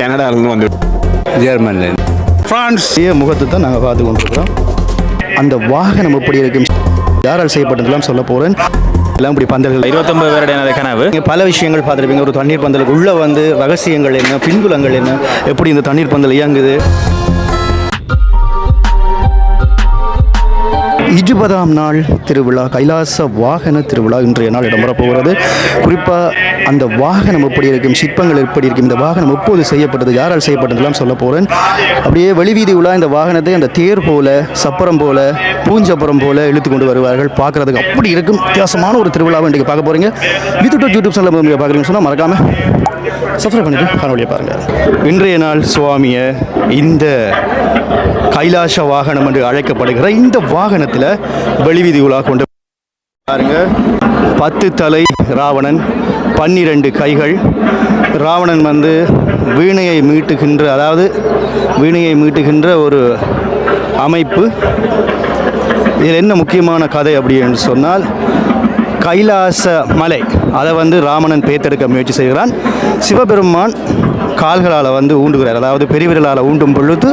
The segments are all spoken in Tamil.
கனடாலேருந்து வந்து ஜெர்மன்லேருந்து ஃப்ரான்ஸ். முகத்தை தான் நாங்கள் பார்த்து கொண்டிருக்கிறோம். அந்த வாகனம் எப்படி இருக்கும் யாரால் செய்யப்பட்டதெல்லாம் சொல்ல போகிறேன் எல்லாம் இப்படி பந்தல்கள். இருபத்தொன்பது பேருடைய கனவு. பல விஷயங்கள் பார்த்துருப்பீங்க. ஒரு தண்ணீர் பந்தலுக்கு உள்ள வந்து ரகசியங்கள் என்ன பின்புலங்கள் என்ன எப்படி இந்த தண்ணீர் பந்தல் இயங்குது? இருபதாம் நாள் திருவிழா கைலாச வாகன திருவிழா இன்றைய நாள் இடம்பெறப் போகிறது குறிப்பாக அந்த வாகனம் எப்படி இருக்கும் சிற்பங்கள் எப்படி இருக்கும் இந்த வாகனம் எப்போது செய்யப்பட்டது யாரால் செய்யப்பட்டதெல்லாம் சொல்ல போகிறேன் அப்படியே வெளிவீதி உலா இந்த வாகனத்தை அந்த தேர் போல சப்பரம் போல பூஞ்சப்பரம் போல இழுத்து கொண்டு வருவார்கள். பார்க்குறதுக்கு அப்படி இருக்கும் வித்தியாசமான ஒரு திருவிழாவை இன்றைக்கு பார்க்க போகிறீங்க வித்துட்டு யூடியூப் சேனல் நீங்கள் பார்க்குறீங்கன்னு சொன்னால் மறக்காமல் சப்ஸ்கிரைப் பண்ணிட்டு காணொலியை பாருங்கள் இன்றைய நாள் சுவாமியை இந்த கைலாச வாகனம் என்று அழைக்கப்படுகிற இந்த வாகனத்தில் வெளிவீதி உலா கொண்டு பாருங்க. பத்து தலை ராவணன் பன்னிரண்டு கைகள். ராவணன் வந்து வீணையை மீட்டுகின்ற அதாவது வீணையை மீட்டுகின்ற ஒரு அமைப்பு. இதில் என்ன முக்கியமான கதை அப்படின்னு சொன்னால் கைலாச மலை. அதை வந்து ராமணன் பேத்தெடுக்க முயற்சி செய்கிறான். சிவபெருமான் கால்களால் வந்து ஊண்டுகிறார். அதாவது பெருவிரலால் ஊண்டும் பொழுது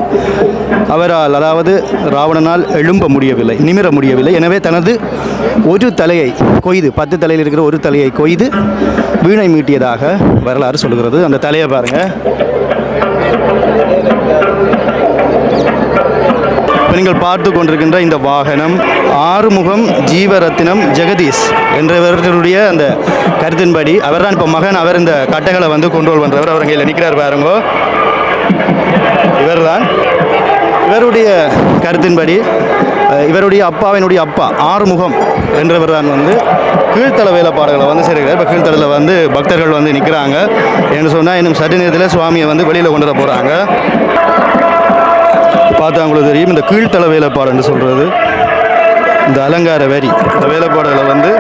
அவரால் அதாவது ராவணனால் எழும்ப முடியவில்லை நிமிர முடியவில்லை. எனவே தனது ஒரு தலையை கொய்து பத்து தலையில் இருக்கிற ஒரு தலையை கொய்து வீணை மீட்டியதாக வரலாறு சொல்கிறது. அந்த தலையை பாருங்கள் இப்போ நீங்கள் பார்த்து கொண்டிருக்கின்ற இந்த வாகனம் ஆறுமுகம் ஜீவரத்தினம் ஜெகதீஷ் என்றவர்களுடைய அந்த கருத்தின்படி அவர் தான் இப்போ மகன் அவர் இந்த கட்டைகளை வந்து கொண்டோல் பண்ணுறவர் அவர் கையில் நிற்கிறார் பாருங்கோ. இவர்தான். இவருடைய கருத்தின்படி இவருடைய அப்பாவினுடைய அப்பா ஆறுமுகம் என்றவர் தான் வந்து கீழ்த்தள வேலைப்பாடுகளை வந்து செய்கிறார். இப்போ கீழ்த்தளவில் வந்து பக்தர்கள் வந்து நிற்கிறாங்க என்று சொன்னால் இன்னும் சற்று நேரத்தில் சுவாமியை வந்து வெளியில் கொண்டு வர போகிறாங்க பார்த்தா உங்களுக்கு தெரியும். இந்த கீழ்த்தள வேலைப்பாடுன்னு சொல்கிறது இந்த அலங்கார வரி. இந்த வேலைப்பாடுகளை வந்து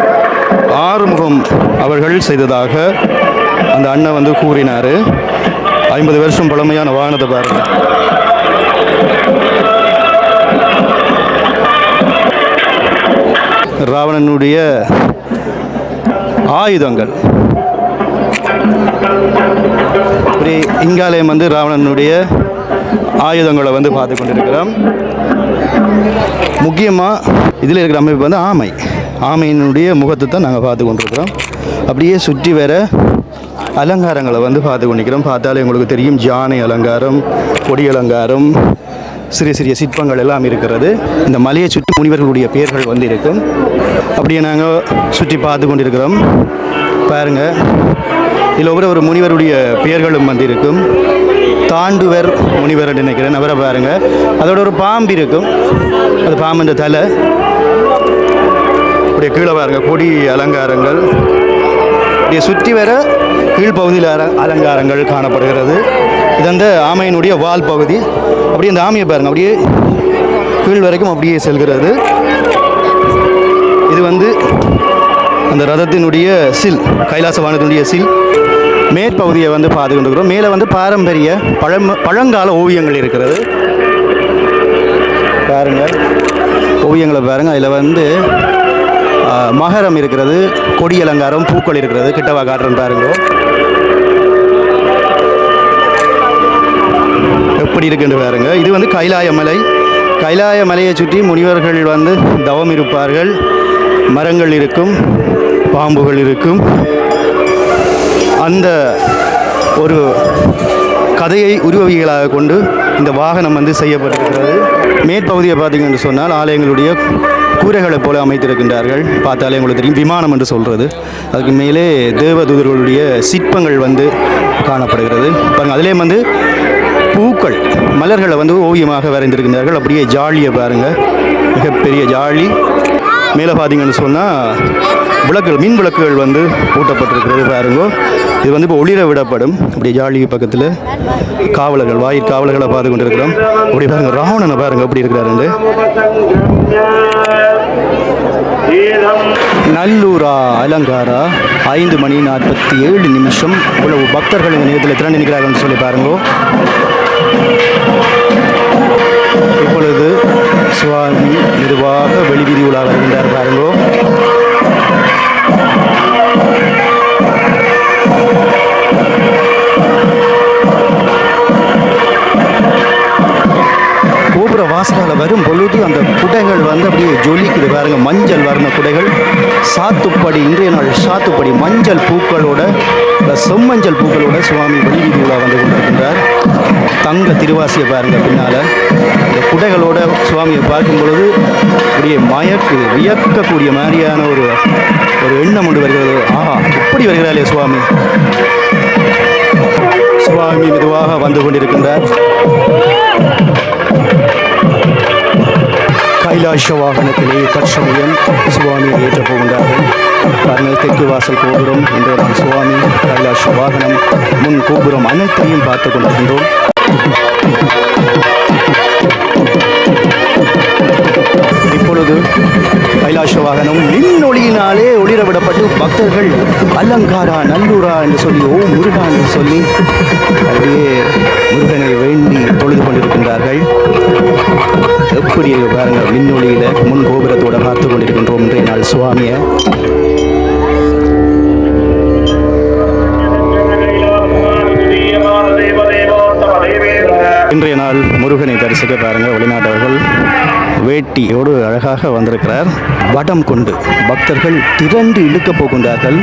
ஆறுமுகம் அவர்கள் செய்ததாக அந்த அண்ணன் வந்து கூறினார். ஐம்பது வருஷம் பழமையான வாகனத்தை பாருங்க. ராவணனுடைய ஆயுதங்கள். இப்படி இங்காலயம் வந்து ராவணனுடைய ஆயுதங்களை வந்து பார்த்து கொண்டிருக்கிறோம். முக்கியமாக இதில் இருக்கிற அமைப்பு வந்து ஆமை. ஆமையினுடைய முகத்தை தான் நாங்கள் பார்த்து கொண்டிருக்கிறோம். அப்படியே சுற்றி வர அலங்காரங்களை வந்து பார்த்து கொண்டிருக்கிறோம். பார்த்தாலே உங்களுக்கு தெரியும் ஜானை அலங்காரம் கொடி அலங்காரம் சிறிய சிறிய சிற்பங்கள் எல்லாம் இருக்கிறது. இந்த மலையை சுற்றி முனிவர்களுடைய பெயர்கள் வந்து இருக்கும். அப்படியே நாங்கள் சுற்றி பார்த்து கொண்டிருக்கிறோம். பாருங்கள் இதில் ஒவ்வொரு ஒரு முனிவருடைய பெயர்களும் வந்து இருக்கும். காண்டுவர் முனிவர் நினைக்கிறேன். அவரை பாருங்க. அதோட ஒரு பாம்பு இருக்கும். அது பாம்பு தலை. அப்படியே கீழே பாருங்க. கொடி அலங்காரங்கள். அப்படியே சுற்றி வர கீழ்ப்பகுதியில் அல அலங்காரங்கள் காணப்படுகிறது. இது அந்த ஆமையினுடைய வால் பகுதி. அப்படியே அந்த ஆமையை பாருங்க. அப்படியே கீழ் வரைக்கும் அப்படியே செல்கிறது. இது வந்து அந்த ரதத்தினுடைய சில் கைலாசவானத்தினுடைய சில். மேற்பகுதியை வந்து பார்த்து கொண்டிருக்கிறோம் மேலே வந்து பாரம்பரிய பழம் பழங்கால ஓவியங்கள் இருக்கிறது. பாருங்கள் ஓவியங்களை பாருங்கள் அதில் வந்து மகரம் இருக்கிறது கொடி அலங்காரம் பூக்கள் இருக்கிறது. கிட்டவா காட்டுறேன் பாருங்க. எப்படி இருக்குன்னு பாருங்க. இது வந்து கைலாய மலை. கைலாய மலையை சுற்றி முனிவர்கள் வந்து தவம் இருப்பார்கள். மரங்கள் இருக்கும் பாம்புகள் இருக்கும். அந்த ஒரு கதையை உருவவிகளாக கொண்டு இந்த வாகனம் வந்து செய்யப்பட்டிருக்கிறது. மேற்பகுதியை பார்த்தீங்கன்னு சொன்னால் ஆலயங்களுடைய கூரைகளைப் போல அமைத்திருக்கின்றார்கள். பார்த்தாலே உங்களுக்கு தெரியும் விமானம் என்று சொல்கிறது அதுக்கு மேலே தேவதூதர்களுடைய சிற்பங்கள் வந்து காணப்படுகிறது. பாருங்கள் அதிலே வந்து பூக்கள் மலர்களை வந்து ஓவியமாக வரைந்திருக்கின்றார்கள். அப்படியே ஜாலியை பாருங்கள் மிகப்பெரிய ஜாலி. மேலே பார்த்தீங்கன்னு சொன்னால் விளக்குகள் மின் விளக்குகள் வந்து ஊட்டப்பட்டிருக்கிறது பாருங்க. இது வந்து இப்போ ஒளிர விடப்படும். இப்படி ஜாலி பக்கத்தில் காவலர்கள் வாயிற் காவலர்களை பார்த்து கொண்டிருக்கிறோம். அப்படி பாருங்க ராவணனை பாருங்க அப்படி இருக்கிறாரு நல்லூரா அலங்காரா ஐந்து மணி நாற்பத்தி ஏழு நிமிஷம். இவ்வளவு பக்தர்கள் இந்த நேரத்தில் திரண்டு நிற்கிறார்கள் சொல்லி பாருங்க. இப்பொழுது சுவாமி மெதுவாக வெளிவீதி உலா வருகின்றார் பாருங்கோ. வரும் பொழுது அந்த குடைகள் வந்து அப்படியே ஜொலிக்குது பாருங்க. மஞ்சள் வர்ண குடைகள். சாத்துப்படி இன்றைய நாள் சாத்துப்படி மஞ்சள் பூக்களோட செம்மஞ்சள் பூக்களோட சுவாமி வெளியீடு உலா வந்து கொண்டிருக்கின்றார். தங்க திருவாசியை பாருங்க பின்னால. இந்த குடைகளோட சுவாமியை பார்க்கும் பொழுது அப்படியே மயக்கு வியக்கக்கூடிய மாதிரியான ஒரு ஒரு எண்ணம் ஒன்று வருகிறது. ஆஹா இப்படி வருகிறாளே சுவாமி. சுவாமி மெதுவாக வந்து கொண்டிருக்கின்றார். கைலாஷ வாகனத்திலே தற்சமயம் சுவாமி ஏற்றப் போகின்றார்கள் கர்ணல் தெற்கு வாசல் கோபுரம் இன்றைய சுவாமி கைலாஷ வாகனம் முன் கோபுரம் அனைத்தையும் பார்த்து கொண்டிருக்கின்றோம். இப்பொழுது கைலாஷ வாகனம் மின்னொளியினாலே ஒளிரவிடப்பட்டு பக்தர்கள் அலங்காரா நல்லூரா என்று சொல்லி ஓ முருகா என்று சொல்லி அப்படியே முருகனை வேண்டி தொழுது கொண்டிருக்கின்றார்கள். எப்படி இருக்கு பாருங்க. மின்னொளியில முன் கோபுரத்தோட பார்த்து கொண்டிருக்கின்றோம் இன்றைய நாள். சுவாமியை. இன்றைய நாள் முருகனை தரிசிக்க பாருங்க. வெளிநாட்டவர்கள் வேட்டியோடு அழகாக வந்திருக்கிறார். வடம் கொண்டு பக்தர்கள் திரண்டு இழுக்கப் போகின்றார்கள்.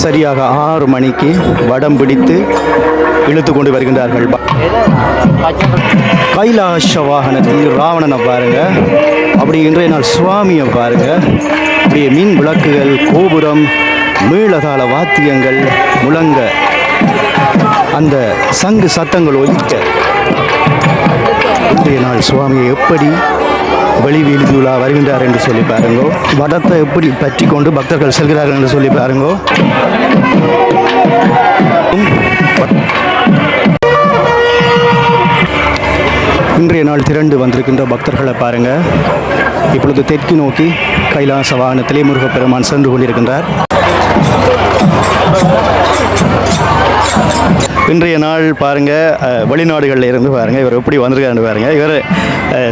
சரியாக ஆறு மணிக்கு வடம் பிடித்து இழுத்து கொண்டு வருகின்றார்கள். கைலாஷ வாகனத்தில் ராவணனை பாருங்க. அப்படி இன்றைய நாள் சுவாமியை பாருங்க. அப்படியே மின் விளக்குகள் கோபுரம் மீளகால வாத்தியங்கள் முழங்க அந்த சங்கு சத்தங்கள் ஒழிக்க இன்றைய நாள் சுவாமியை எப்படி வெளி வீதியுலா வருகின்றார் என்று சொல்லி பாருங்கோ. வடத்தை எப்படி பற்றி கொண்டு பக்தர்கள் செல்கிறார்கள் என்று சொல்லி பாருங்கோ. இன்றைய நாள் திரண்டு வந்திருக்கின்ற பக்தர்களை பாருங்க. இப்பொழுது தெற்கு நோக்கி கைலாச வாகனத்திலே முருகப்பெருமான் சென்று கொண்டிருக்கின்றார். இன்றைய நாள் பாருங்க அஹ், வெளிநாடுகளில் இருந்து பாருங்க இவர் எப்படி வந்திருக்காருன்னு பாருங்க. இவர்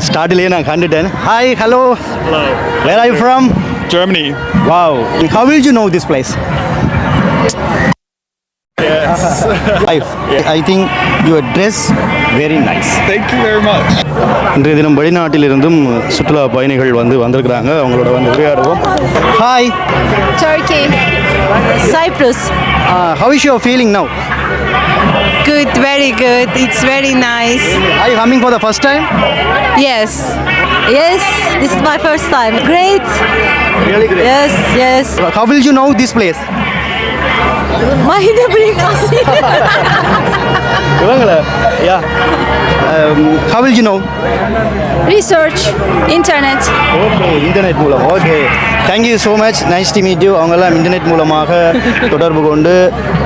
ஸ்டார்டிலேயே நான் கண்டுட்டேன். Hi hello where I from Germany. Wow how will you know this place I I think your dress very nice Thank you very much. இன்றைய தினம் வெளிநாட்டிலிருந்தும் சுற்றுலா பயணிகள் வந்து வந்திருக்கிறாங்க. அவங்களோட வந்து உரையாடுவோம். Hi Turkey, Cyprus. How is your feeling now Good, very good. It's very nice. Are you coming for the first time? Yes. Yes, this is my first time. Great. Really great. Yes, yes. How will you know this place? Place Meine Briefkasse. இவங்கள yeah how will you know Research, internet. Okay internet மூலம் okay thank you so much nice to meet you அவங்கெல்லாம் இன்டர்நெட் மூலமாக தொடர்பு கொண்டு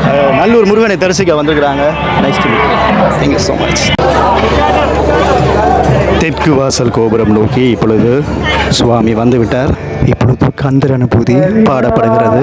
அஹ், நல்லூர் முருகனை தரிசிக்க வந்திருக்கிறாங்க. Nice to meet thank you so much தெற்கு வாசல் கோபுரம் நோக்கி இப்பொழுது சுவாமி வந்துவிட்டார். இப்பொழுது கந்தர் அனுபூதி பாடப்படுகிறது.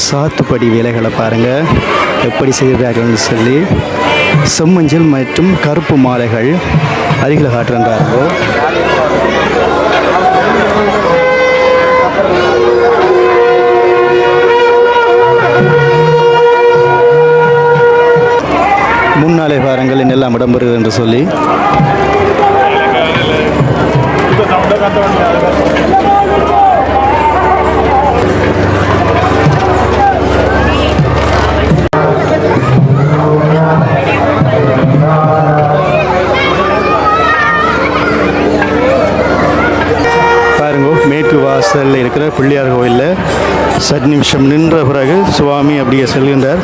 சாத்துப்படி வேலைகளை பாருங்கள் எப்படி செய்கிறார்கள்னு சொல்லி செம்மஞ்சள் மற்றும் கருப்பு மாலைகள் அருகில் காட்டுறாங்க முன்னாலே பாருங்கள் என்னெல்லாம் இடம்பெறுகிறது என்று சொல்லி. பாருங்க வாசலில் இருக்கிற பிள்ளையார் கோயிலில் சட் நிமிஷம் நின்ற பிறகு சுவாமி அப்படியே செல்கின்றார்.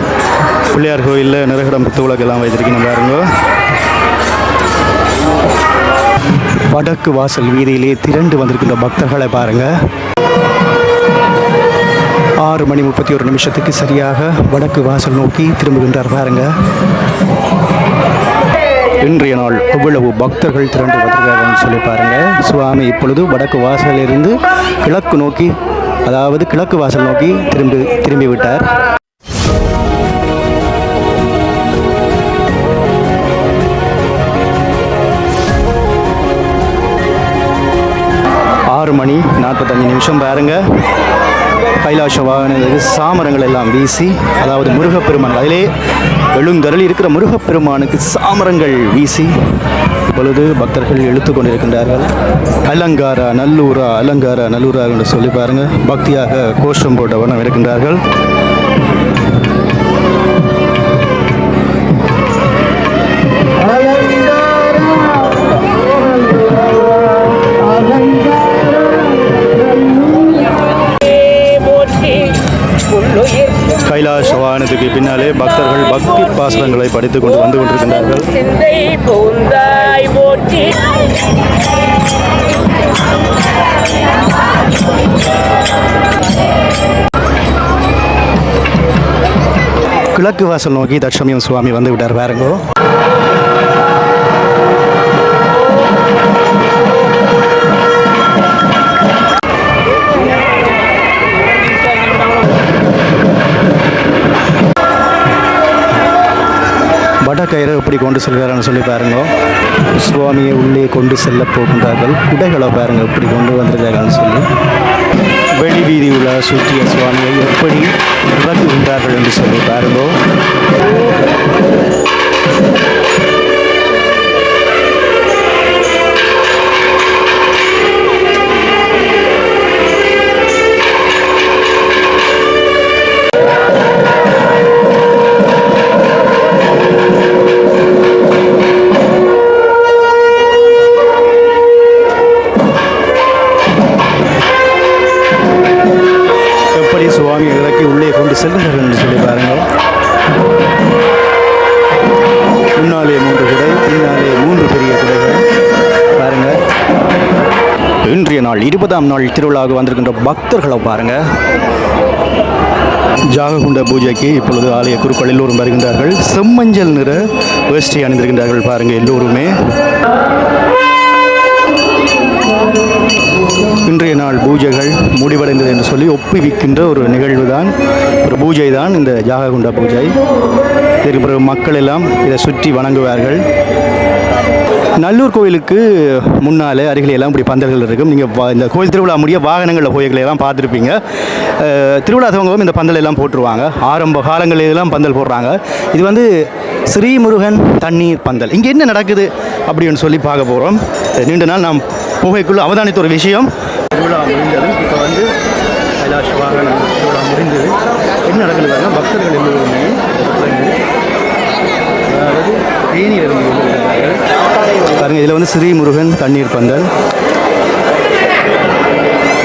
பிள்ளையார் கோயிலில் நிறகடம் உலகெல்லாம் வைத்திருக்கணும் பாருங்க. வடக்கு வாசல் வீதியிலே திரண்டு வந்திருக்கின்ற பக்தர்களை பாருங்க. ஆறு மணி முப்பத்தி ஒரு நிமிஷத்துக்கு சரியாக வடக்கு வாசல் நோக்கி திரும்புகின்றார் பாருங்க. இன்றைய நாள் எவ்வளவு பக்தர்கள் திரண்டு வந்திருக்காங்கன்னு சொல்லி பாருங்க. சுவாமி இப்பொழுது வடக்கு வாசலிலிருந்து கிழக்கு நோக்கி அதாவது கிழக்கு வாசல் நோக்கி திரும்பி திரும்பி விட்டார். ஆறு மணி நாற்பத்தஞ்சு நிமிஷம் பாருங்கள் கைலாஷ வாகனங்களுக்கு சாமரங்கள் எல்லாம் வீசி அதாவது முருகப்பெருமான் அதிலே எழுந்தருள் இருக்கிற முருகப்பெருமானுக்கு சாமரங்கள் வீசி இப்பொழுது பக்தர்கள் எழுத்து கொண்டிருக்கின்றார்கள். அலங்கார நல்லூரா அலங்கார நல்லூரா என்று சொல்லி பாருங்கள் பக்தியாக கோஷம் போட்ட வண்ணம் இருக்கின்றார்கள். பக்தர்கள் பக்தி பாசனங்களை படித்துக் கொண்டு வந்து கொண்டிருக்கின்றார்கள். கிழக்கு வாசல் நோக்கி தட்சமியம் சுவாமி வந்து விட்டார். பாருங்கோ கயிறு எப்படி கொண்டு செல்கிறான்னு சொல்லி பாருங்க. சுவாமியை உள்ளே கொண்டு செல்ல போகின்றார்கள். குடைகளை பாருங்கள் எப்படி கொண்டு வந்திருக்காங்கன்னு சொல்லி. வெளி வீதி உள்ள சுற்றிய சுவாமியை எப்படி இறக்குகின்றார்கள் என்று சொல்லி பாருங்கோ. சுவாமி உள்ளே கொண்டு செல்கிறார்கள் என்று சொல்லி பாருங்கள். முன்னாலே மூன்று குடை பின்னாலே மூன்று பெரிய குடைகள். பாருங்கள். இன்றைய நாள் இருபதாம் நாள் திருவிழாவுக்கு வந்திருக்கின்ற பக்தர்களை பாருங்க. ஜாககுண்ட பூஜைக்கு இப்பொழுது ஆலய குருக்கள் எல்லோரும் வருகின்றார்கள். செம்மஞ்சள் நிற வேஷ்டி அணிந்திருக்கின்றார்கள் பாருங்க எல்லோருமே. இன்றைய நாள் பூஜைகள் முடிவடைந்தது என்று சொல்லி ஒப்புவிக்கின்ற ஒரு நிகழ்வு தான் ஒரு பூஜை தான் இந்த ஜாககுண்டா பூஜை. இதற்கு பிறகு மக்கள் எல்லாம் இதை சுற்றி வணங்குவார்கள். நல்லூர் கோயிலுக்கு முன்னாலே அருகிலே எல்லாம் இப்படி பந்தல்கள் இருக்கும். நீங்கள் இந்த கோயில் திருவிழா முடிய வாகனங்களில் போய்களை எல்லாம் பார்த்துருப்பீங்க. திருவிழா துவங்கவும் இந்த பந்தல் எல்லாம் போட்டுருவாங்க. ஆரம்ப காலங்களிலெல்லாம் பந்தல் போடுறாங்க. இது வந்து ஸ்ரீமுருகன் தண்ணீர் பந்தல். இங்கே என்ன நடக்குது அப்படின்னு சொல்லி பார்க்க போகிறோம் நீண்ட நாள் நாம் புகைக்குள்ள அவதானித்த ஒரு விஷயம். திருவிழா முடிந்தது இப்போ வந்து கைலாஷ் வாகனம் திருவிழா முடிந்தது. என்ன பாருங்க பக்தர்கள் எல்லோருமே அதாவது கொண்டிருக்கிறார்கள். பாருங்க இதில் வந்து ஸ்ரீமுருகன் தண்ணீர் பந்தல்.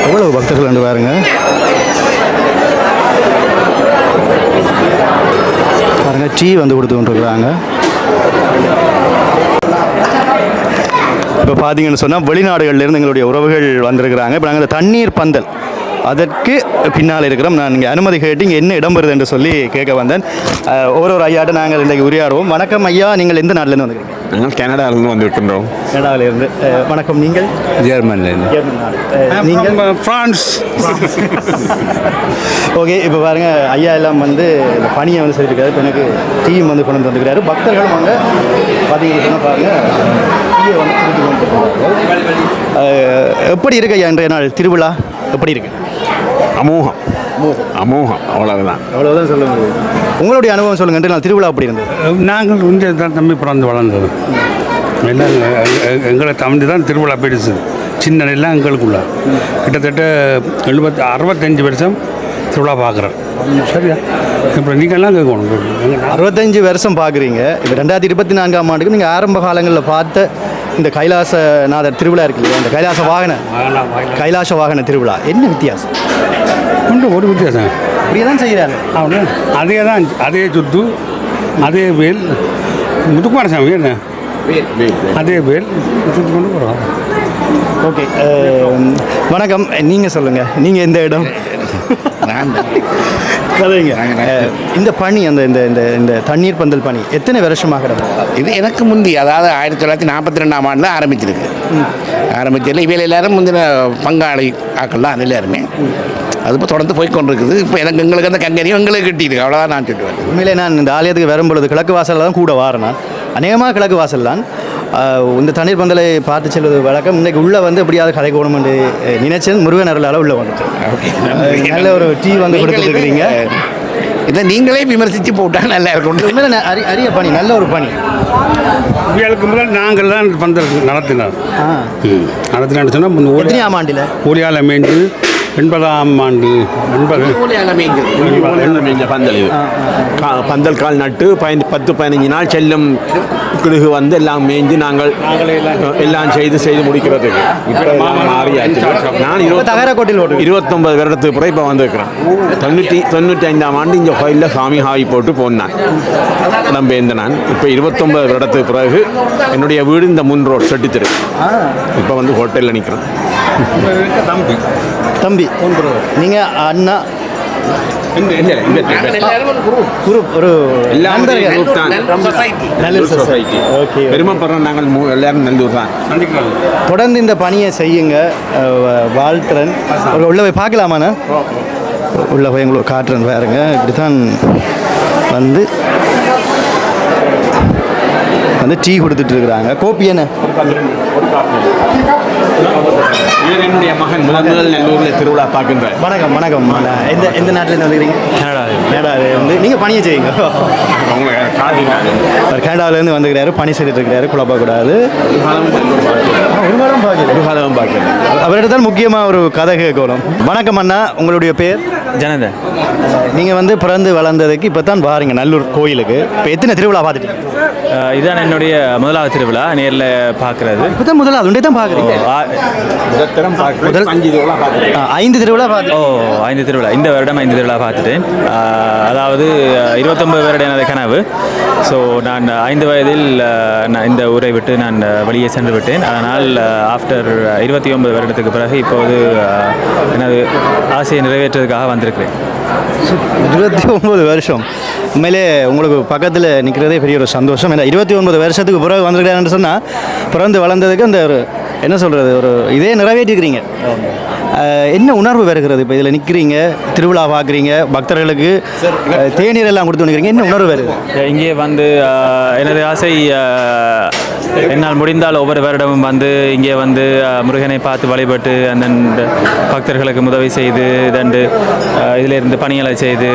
எவ்வளவு பக்தர்கள் வந்து பாருங்க. பாருங்க டீ வந்து கொடுத்து கொண்டிருக்கிறாங்க. இப்போ பார்த்தீங்கன்னு சொன்னால் வெளிநாடுகள்லேருந்து எங்களுடைய உறவுகள் வந்திருக்கிறாங்க. இப்போ நாங்கள் தண்ணீர் பந்தல் அதற்கு பின்னால் இருக்கிறோம். நான் இங்கே அனுமதி கேட்டு இங்கே என்ன இடம் வருது என்று சொல்லி கேட்க வந்தேன். ஒரு ஒரு ஐயாட்ட நாங்கள் இன்றைக்கு உரையாடுவோம். வணக்கம் ஐயா நீங்கள் எந்த நாட்டிலேருந்து வந்துருக்கீங்க? நாங்கள் கனடாவிலிருந்து வந்திருக்கின்றோம் கனடாவில் இருந்து அஹ், வணக்கம் நீங்கள் ஜெர்மன்லேருந்து ஜெர்மன் நாடு. அஹ், நீங்கள் ஃப்ரான்ஸ் ஓகே இப்போ பாருங்க ஐயா எல்லாம் வந்து இந்த பணியை வந்து சொல்லியிருக்காரு இப்போ எனக்கு டீம் வந்து கொண்டு வந்துருக்கிறாரு பக்தர்களும் வந்து பார்த்தீங்கன்னா பாருங்க டீயை வந்து கொடுத்து கொண்டு எப்படி இருக்கு ஐயா இன்றைய நாள் திருவிழா எப்படி இருக்கு அமோகம். அமோகம். அவ்வளவுதான். அவ்வளோதான் சொல்ல முடியும். உங்களுடைய அனுபவம் சொல்லுங்க நாள் திருவிழா அப்படி இருந்தது? நாங்கள் இங்கே தான் தம்பி பிறந்து வளர்ந்தது. எல்லாம் எங்க- எங்க- எங்களை தமிழ் தான் திருவிழா பெருசு சின்ன எல்லாம் எங்களுக்குள்ள. கிட்டத்தட்ட எழுபத்தி அறுபத்தஞ்சு வருஷம் திருவிழா பார்க்குறேன் சரியா? இப்போ நீங்கள்லாம் கேட்கணும். அறுபத்தஞ்சு வருஷம் பார்க்குறீங்க. இப்போ ரெண்டாயிரத்தி இருபத்தி நான்காம் ஆண்டுக்கு நீங்கள் ஆரம்ப காலங்களில் பார்த்த இந்த கைலாசநாதர் திருவிழா இருக்கு இல்லையா? இந்த கைலாச வாகன. கைலாச வாகன திருவிழா. என்ன வித்தியாசம்? உண்டு ஒரு வித்தியாசம். இப்படியே தான் செய்கிறாங்க அவனு அதே தான் அதே சுத்து அதே வேல். முத்துக்குமாரசாமி என்ன? அதே வேல். சுற்றி கொண்டு போகிறோம் ஓகே வணக்கம். நீங்கள் சொல்லுங்கள் நீங்கள் எந்த இடம்? கதைங்க. இந்த பணி அந்த இந்த இந்த இந்த தண்ணீர் பந்தல் பணி எத்தனை வருஷமாக நடந்தது? இது எனக்கு முந்தி அதாவது ஆயிரத்தி தொள்ளாயிரத்தி நாற்பத்தி ரெண்டாம் ஆண்டில் ஆரம்பிச்சிருக்கு. ஆரம்பிச்சதில் இவையில் எல்லாரும் முந்தின பங்காளி ஆக்கள்லாம் அது எல்லாருமே. அது இப்போ தொடர்ந்து போய் கொண்டிருக்குது இப்போ எனக்கு எங்களுக்கு அந்த கங்கனியும் எங்களுக்கு கிட்டியிருக்கு. அவ்வளோதான் நான் சொல்லுவேன். உண்மையிலே நான் இந்த ஆலயத்துக்கு வரும்பொழுது கிழக்கு வாசலில் தான் கூட வாரேன் அநேகமாக கிழக்கு வாசல் தான் இந்த தண்ணீர் பந்தலை பார்த்து செல்வது வழக்கம். இன்னைக்கு உள்ளே வந்து எப்படியாவது கதை என்று நினைச்சேன் முருகன் அருளால் உள்ளே வந்துட்டேன் நல்ல ஒரு டீ வந்து கொடுத்துருக்கிறீங்க. இதை நீங்களே விமர்சித்து போட்டால் நல்லா இருக்கும். அரிய பணி நல்ல ஒரு பணி. இவர்களுக்கு முதல் நாங்கள் தான் பந்தல் நடத்தினார். நடத்தினான்னு சொன்னால் ஓலியா எத்தனையாம் ஆண்டில்? ஓலியால மேய்ந்து எண்பதாம் ஆண்டு எண்பது. பந்தல் பந்தல் கால் நட்டு பயன் பத்து பதினஞ்சு நாள் செல்லும் கிடுகு வந்து எல்லாம் மேய்ஞ்சு நாங்கள் எல்லாம் செய்து செய்து முடிக்கிறதுக்கு. இப்போ மாறியாச்சு நான் தகரக்கோட்டில் ஓட்டு இருபத்தொன்பது வருடத்துக்கு பிறகு இப்போ வந்திருக்கிறேன் தொண்ணூற்றி தொண்ணூற்றி ஐந்தாம் ஆண்டு இங்கே கோயிலில் சாமி ஹாவி போட்டு போனான். நம்பேந்த நான் இப்போ இருபத்தொன்பது வருடத்துக்கு பிறகு என்னுடைய வீடு இந்த முன் ரோட் செட்டித்திரு இப்போ வந்து ஹோட்டலில் நிற்கிறேன் தம்பி. தம்பி நீங்கள் அண்ணா குரு. ஒரு நண்பர்கள். நல்லூர் சொசைட்டி ஓகே பெருமைப்படுறோம் நாங்கள் மூ- எல்லாரும் நல்லூர் தான். சந்திக்கலாம் தொடர்ந்து இந்த பணியை செய்யுங்க வாழ்த்துறேன். உள்ள போய் பார்க்கலாமாண்ணா? உள்ள போய் உங்களுக்கு காட்டுறேன் பாருங்க. இப்படி தான் வந்து வந்து டீ கொடுத்துட்டு இருக்கிறாங்க. கோப்பி என்ன? இவர் என்னுடைய மகன் முதல் முதல் நல்லூரில் திருவிழா பார்க்கின்ற வணக்கம் வணக்கம். அண்ணா. எந்த எந்த நாட்டிலேருந்து வந்துக்கிறீங்க கனடா கனடாவில். இருந்து. நீங்கள் பணியை செய்யுங்க. அவர் கனடாவிலேருந்து வந்துக்கிறாரு பணி செய்துட்டு இருக்கிறாரு குழப்பக்கூடாது ஒரு வாரம் பார்க்கல ஒரு காலம் பார்க்கிறேன் அவர்கிட்ட தான் முக்கியமாக ஒரு கதை கேட்கணும். வணக்கம் அண்ணா உங்களுடைய பேர்? ஜனதன். நீங்கள் வந்து பிறந்து வளர்ந்ததுக்கு இப்போ தான் பாருங்க நல்லூர் கோயிலுக்கு. இப்போ எத்தனை திருவிழா பார்த்துட்டீங்க அஹ் இதுதான் என்னுடைய முதலாவது திருவிழா நேரில் பார்க்குறது. இப்போ தான் முதல்ல உண்டே தான் பார்க்குறீங்க முதல் அஞ்சு திருவிழா ஐந்து திருவிழா பார்த்து ஓ ஐந்து திருவிழா. இந்த வருடம் ஐந்து திருவிழா பார்த்துட்டேன். அதாவது 29 வருட எனது கனவு. ஸோ நான் ஐந்து வயதில் நான் இந்த ஊரை விட்டு நான் வெளியே சென்று விட்டேன். அதனால் ஆஃப்டர் இருபத்தி ஒன்பது வருடத்துக்கு பிறகு இப்போது எனது ஆசையை நிறைவேற்றுவதற்காக வந்திருக்கிறேன். இருபத்தி ஒன்பது வருஷம். உண்மையிலே உங்களுக்கு பக்கத்தில் நிற்கிறதே பெரிய ஒரு சந்தோஷம். ஏன்னா இருபத்தி ஒன்பது வருஷத்துக்கு பிறகு வந்திருக்கிறேன்னு சொன்னால் பிறந்து வளர்ந்ததுக்கு அந்த ஒரு என்ன சொல்கிறது ஒரு இதே நிறைவேற்றிக்கிறீங்க என்ன உணர்வு வருகிறது இப்போ இதில் நிற்கிறீங்க திருவிழா பார்க்குறீங்க பக்தர்களுக்கு தேநீர் எல்லாம் கொடுத்து நிற்கிறீங்க என்ன உணர்வு வருது? இங்கே வந்து எனது ஆசை என்னால் முடிந்தால் ஒவ்வொரு வருடமும் வந்து இங்கே வந்து முருகனை பார்த்து வழிபட்டு அந்த பக்தர்களுக்கு உதவி செய்து இதண்டு இதிலிருந்து பணிகளை செய்து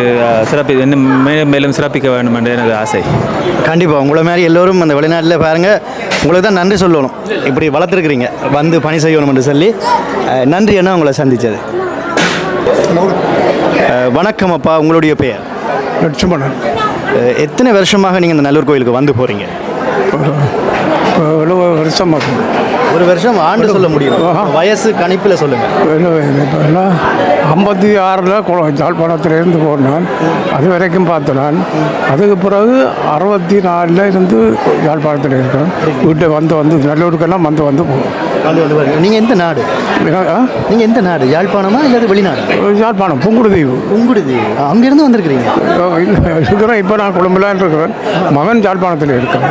சிறப்பி இன்னும் மேலும் மேலும் சிறப்பிக்க வேண்டும் என்று எனது ஆசை. கண்டிப்பாக உங்களை மாதிரி எல்லோரும் அந்த வெளிநாட்டில் பாருங்கள் உங்களுக்கு தான் நன்றி சொல்லணும். இப்படி வளர்த்துருக்குறீங்க. வந்து பணி செய்யணும்னு சொல்லி அஹ், நன்றி என்ன உங்களை சந்தித்தது வணக்கம் அப்பா. உங்களுடைய பெயர்? லட்சுமணன். எத்தனை வருஷமாக நீங்கள் இந்த நல்லூர் கோயிலுக்கு வந்து போகிறீங்க எவ்வளோ வருஷமாக ஒரு வருஷம் ஆண்டு சொல்ல முடியும் வயசு கணிப்பில் சொல்லுங்கள் ஐம்பத்தி ஆறில் யாழ்ப்பாணத்திலேருந்து போனான். அது வரைக்கும் பார்த்தேன் நான் அதுக்கு பிறகு அறுபத்தி நாலில் இருந்து யாழ்ப்பாணத்தில் இருக்கேன். வீட்டை வந்து வந்து நல்லூருக்கெல்லாம் வந்து வந்து பாருங்க நீங்கள் எந்த நாடு? நீங்கள் எந்த நாடு? யாழ்ப்பாணமா இல்லை வெளிநாடு? யாழ்ப்பாணம் புங்குடுதீவு. உங்களுது அங்கேருந்து வந்திருக்கிறீங்க? இருக்கிறேன் இப்போ நான் குடும்பலான் இருக்கிறேன். மகன் யாழ்ப்பாணத்தில் இருக்கேன்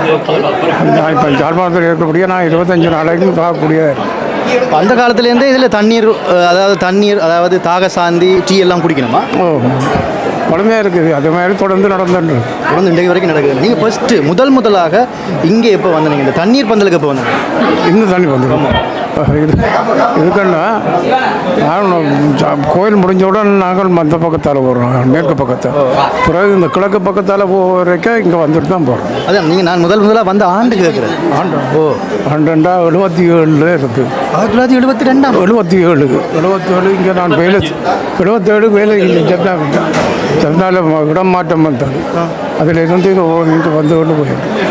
நான் இப்போ யாழ்ப்பாணத்தில் இருக்கக்கூடிய நான் இருபத்தஞ்சு நாளைக்கு பார்க்கக்கூடிய அந்த காலத்துலேருந்தே இதில் தண்ணீர் அதாவது தண்ணீர் அதாவது தாக சாந்தி டீ எல்லாம் குடிக்கணுமா? ஓ பழமையாக இருக்குது. அது மாதிரி தொடர்ந்து நடந்துட்டு. தொடர்ந்து இன்றைக்கு வரைக்கும் நடக்குது. நீங்கள் ஃபஸ்ட்டு முதல் முதலாக இங்கே எப்போ வந்தீங்க? இந்த தண்ணீர் பந்தலுக்கு எப்போ வந்தீங்க? இந்த தண்ணி வந்துடும் இது இதுக்குன்னா? கோயில் முடிஞ்ச உடனே நாங்கள் மந்த பக்கத்தால் போகிறோம் மேற்கு பக்கத்தில் பிறகு இந்த கிழக்கு பக்கத்தால் போக வரைக்கும் இங்கே வந்துட்டு தான் போகிறோம் அதான் நீங்கள் நான் முதல் முதலாக வந்த ஆண்டு கேட்குறேன் ஆண்டு. ஓ. ஆண்டுண்டா எழுபத்தி ஏழில் இருக்குது ஆயிரத்தி தொள்ளாயிரத்தி எழுபத்தி ரெண்டாம் எழுபத்தி ஏழு எழுபத்தி ஏழு இங்கே நான் வேலை எழுபத்தேழு வேலை இல்லை ஜப்னால இடம் மாற்றம் வந்தது. அதில் இருந்து இங்கே இங்கே வந்து கொண்டு போயிருக்கேன்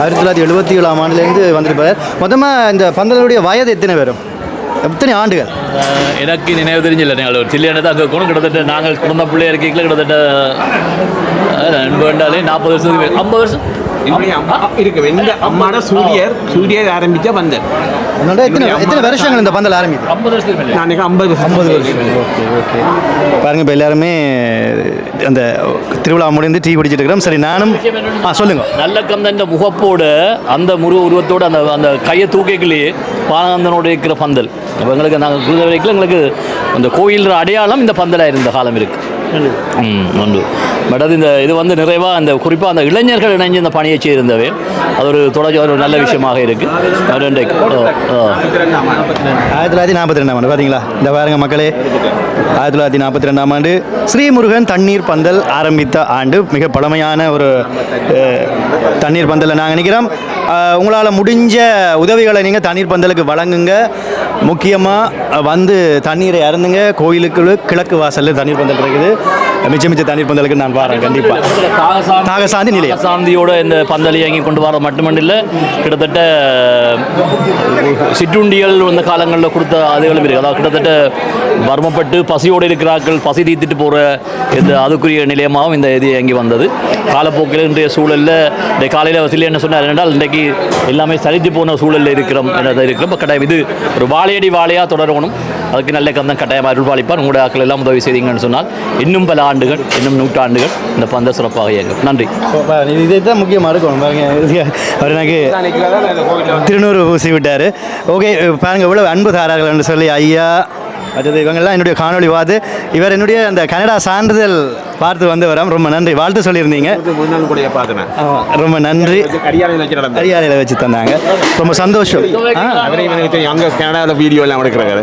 ஆயிரத்தி தொள்ளாயிரத்தி எழுபத்தி ஏழாம் ஆண்டுலேருந்து வந்திருப்பார். மொத்தமாக இந்த பந்தலுடைய வயது எத்தனை பேரும் எத்தனை ஆண்டுகள்? எனக்கு நினைவு தெரிஞ்சில்லை நீங்கள் ஒரு சில்லியான தான் அங்கே கூட கிட்டத்தட்ட நாங்கள் குழந்தை பிள்ளையா இருக்கீங்களா கிட்டத்தட்ட நண்பு வேண்டாலே நாற்பது வருஷத்துக்கு ஐம்பது வருஷம் இருக்கு இந்த அம்மாட சூரியர் சூரியர் ஆரம்பிச்ச பந்தல் எத்தனை எத்தனை வருஷங்கள் இந்த பந்தல் ஆரம்பிக்குது ஐம்பது வருஷத்துக்கு நான் ஐம்பது ஐம்பது வருஷம் ஓகே ஓகே பாருங்க இப்போ எல்லாருமே அந்த திருவிழா முடிந்து டீ குடிச்சிட்டு இருக்கிறோம் சரி நானும் ஆ சொல்லுங்க நல்ல கந்தன் முகப்போட அந்த முருக உருவத்தோட அந்த அந்த கையை தூக்கிக்கலையே பானந்தனோட இருக்கிற பந்தல் அப்போ எங்களுக்கு நாங்கள் குருத வரைக்கும் எங்களுக்கு அந்த கோயில் அடையாளம் இந்த பந்தலாக இருந்த காலம் இருக்குது உண்டு. பட் அது இந்த இது வந்து நிறைவாக அந்த குறிப்பாக அந்த இளைஞர்கள் இணைஞ்சு இந்த பணியை செய்திருந்தவை அது ஒரு தொடர்ச்சி ஒரு நல்ல விஷயமாக இருக்குது ரெண்டைக்கு ஓ ஓ ஆயிரத்தி தொள்ளாயிரத்தி நாற்பத்தி ரெண்டாம் ஆண்டு பார்த்தீங்களா இந்த பாருங்க மக்களே. ஆயிரத்தி தொள்ளாயிரத்தி நாற்பத்தி ரெண்டாம் ஆண்டு ஸ்ரீமுருகன் தண்ணீர் பந்தல் ஆரம்பித்த ஆண்டு. மிக பழமையான ஒரு தண்ணீர் பந்தலை நாங்கள் நினைக்கிறோம் உங்களால் முடிஞ்ச உதவிகளை நீங்கள் தண்ணீர் பந்தலுக்கு வழங்குங்க. முக்கியமாக வந்து தண்ணீரை இறந்துங்க கோயிலுக்கு கிழக்கு வாசலில் தண்ணீர் பந்தல் இருக்குது. Yeah. மிச்ச மிச்ச தண்ணீர் பந்தலுக்கு நான் வரேன் கண்டிப்பாக தாகசாந்தி நிலையம். தாகசாந்தியோட இந்த பந்தல் இயங்கி கொண்டு வர மட்டுமல்ல கிட்டத்தட்ட சிற்றுண்டிகள் இந்த காலங்களில் கொடுத்த அதுகளும் இருக்குது அதாவது கிட்டத்தட்ட வறுமப்பட்டு பசியோடு இருக்கிறார்கள் பசி தீர்த்துட்டு போகிற இந்த அதுக்குரிய நிலையமாகவும் இந்த இது இயங்கி வந்தது. காலப்போக்கில் இன்றைய சூழலில் இந்த காலையில் வசதி என்ன சொன்னார் என்றால் இன்றைக்கு எல்லாமே சரித்து போன சூழலில் இருக்கிறோம் என்னது இருக்கிறோம் கட்டாயம் இது ஒரு வாழையடி வாழையாக தொடரணும். அதுக்கு நல்ல கந்தம் கட்டாயமாக அருள்பாலிப்பார். உங்களுடைய ஆக்கள் எல்லாம் உதவி செய்தீங்கன்னு சொன்னால் இன்னும் பல ஆண்டுகள் இன்னும் நூற்றாண்டுகள் இந்த பந்த சிறப்பாக இயங்கும். நன்றி. இதை தான் முக்கியமாக இருக்கும் பாருங்க அவர் எனக்கு திருநூறு பூசி விட்டார் ஓகே பாருங்க இவ்வளோ அன்பு தாரார்கள்னு சொல்லி ஐயா அடுத்தது இவங்கெல்லாம் என்னுடைய காணொளி வாது. இவர் என்னுடைய அந்த கனடா சான்றிதழ் பார்த்து வந்து வரோம் ரொம்ப நன்றி. வாழ்த்து சொல்லியிருந்தீங்க. ரொம்ப நன்றி. அரியாலையில் வச்சு தந்தாங்க. ரொம்ப சந்தோஷம். அங்கே கனடாவில் வீடியோ எல்லாம் எடுக்கிறாரு.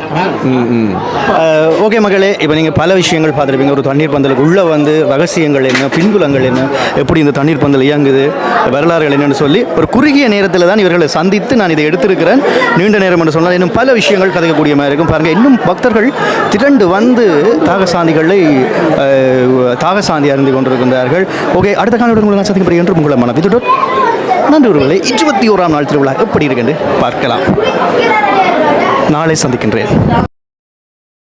ஓகே மக்களே இப்போ நீங்கள் பல விஷயங்கள் பார்த்துருப்பீங்க. ஒரு தண்ணீர் பந்தலுக்கு உள்ளே வந்து ரகசியங்கள் என்ன பின்புலங்கள் என்ன எப்படி இந்த தண்ணீர் பந்தல் இயங்குது வரலாறுகள் என்னன்னு சொல்லி ஒரு குறுகிய நேரத்தில் தான் இவர்களை சந்தித்து நான் இதை எடுத்திருக்கிறேன். நீண்ட நேரம் என்று சொன்னால் இன்னும் பல விஷயங்கள் கதைக்கக்கூடிய மாதிரி இருக்கும். பாருங்கள் இன்னும் பக்தர்கள் திரண்டு வந்து தாகசாந்திகளை தாகசாந்தி அறிந்து கொண்டிருக்கின்றார்கள். ஓகே அடுத்த காலோடு உங்களை நான் சந்திக்கும் என்று உங்களை மனம் விதுடன் நன்றி ஒருவர்களே இருபத்தி ஓராம் நாள் திருவிழா எப்படி இருக்குன்னு பார்க்கலாம். நாளை சந்திக்கின்றேன்.